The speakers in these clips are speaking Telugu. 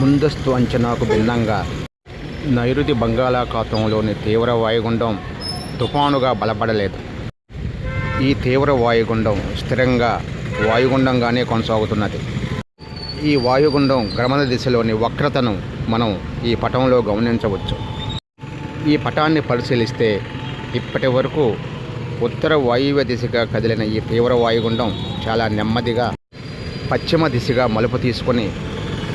ముందస్తు అంచనాకు భిన్నంగా నైరుతి బంగాళాఖాతంలోని తీవ్ర వాయుగుండం తుఫానుగా బలపడలేదు. ఈ తీవ్ర వాయుగుండం స్థిరంగా వాయుగుండంగానే కొనసాగుతున్నది. ఈ వాయుగుండం గమన దిశలోని వక్రతను మనం ఈ పటంలో గమనించవచ్చు. ఈ పటాన్ని పరిశీలిస్తే ఇప్పటి వరకు ఉత్తర వాయువ్య దిశగా కదిలిన ఈ తీవ్ర వాయుగుండం చాలా నెమ్మదిగా పశ్చిమ దిశగా మలుపు తీసుకొని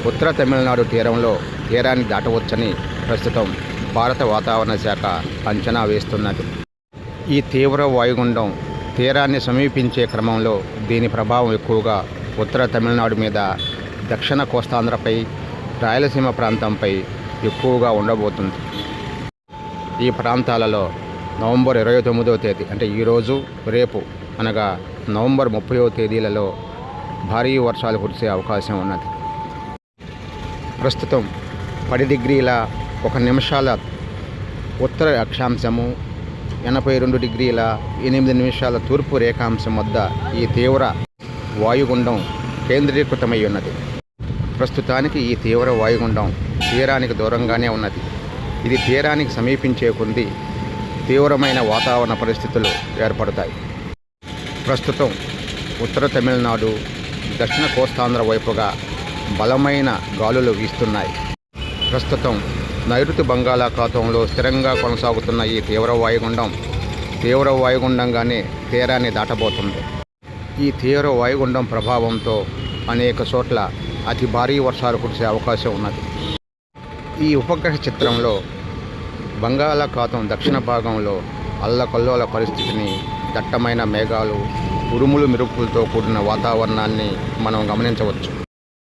ఉత్తర తమిళనాడు తీరంలో తీరాన్ని దాటవచ్చని ప్రస్తుతం భారత వాతావరణ శాఖ అంచనా వేస్తున్నది. ఈ తీవ్ర వాయుగుండం తీరాన్ని సమీపించే క్రమంలో దీని ప్రభావం ఎక్కువగా ఉత్తర తమిళనాడు మీద దక్షిణ కోస్తాంధ్రపై రాయలసీమ ప్రాంతంపై ఎక్కువగా ఉండబోతుంది. ఈ ప్రాంతాలలో నవంబర్ ఇరవై తొమ్మిదవ తేదీ అంటే ఈరోజు రేపు అనగా నవంబర్ ముప్పయో తేదీలలో భారీ వర్షాలు కురిసే అవకాశం ఉన్నది. ప్రస్తుతం పది డిగ్రీల ఒక నిమిషాల ఉత్తర అక్షాంశము ఎనభై రెండు డిగ్రీల ఎనిమిది నిమిషాల తూర్పు రేఖాంశం వద్ద ఈ తీవ్ర వాయుగుండం కేంద్రీకృతమై ఉన్నది. ప్రస్తుతానికి ఈ తీవ్ర వాయుగుండం తీరానికి దూరంగానే ఉన్నది. ఇది తీరానికి సమీపించే కొద్దీ తీవ్రమైన వాతావరణ పరిస్థితులు ఏర్పడతాయి. ప్రస్తుతం ఉత్తర తమిళనాడు దక్షిణ కోస్తాంధ్ర వైపుగా బలమైన గాలులు వీస్తున్నాయి. ప్రస్తుతం నైరుతి బంగాళాఖాతంలో స్థిరంగా కొనసాగుతున్న ఈ తీవ్ర వాయుగుండం తీవ్ర వాయుగుండంగానే తీరాన్ని దాటబోతుంది. ఈ తీవ్ర వాయుగుండం ప్రభావంతో అనేక చోట్ల అతి భారీ వర్షాలు కురిసే అవకాశం ఉన్నది. ఈ ఉపగ్రహ చిత్రంలో బంగాళాఖాతం దక్షిణ భాగంలో అల్లకల్లోల పరిస్థితిని దట్టమైన మేఘాలు ఉరుములు మెరుపులతో కూడిన వాతావరణాన్ని మనం గమనించవచ్చు.